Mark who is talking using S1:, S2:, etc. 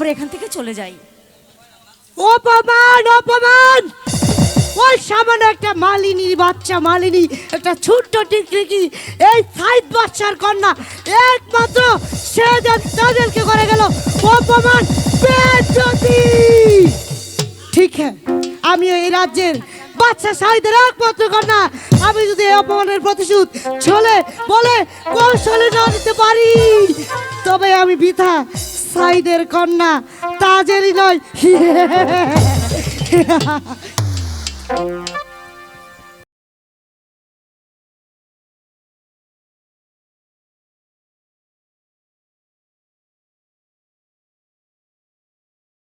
S1: আমরা
S2: এখান থেকে চলে যাই।
S1: অপমান অপমান! ওই সামান্য একটা মালিনীর বাচ্চা, মালিনী, একটা ছোট্ট টিকটিকি, এই ফাইভ বাচ্চার কন্যা, একমাত্র সে তাদেরকে করে গেল অপমান ঠিক হ্যাঁ আমি এই রাজ্যের বাচ্চা সাইদের একমাত্র কন্যা। আমি যদি এই অপমানের প্রতিশোধ ছলে বলে কৌশলে না দিতে পারি, তবে আমি বৃথা সাইদের কন্যা তাজেরই নয়।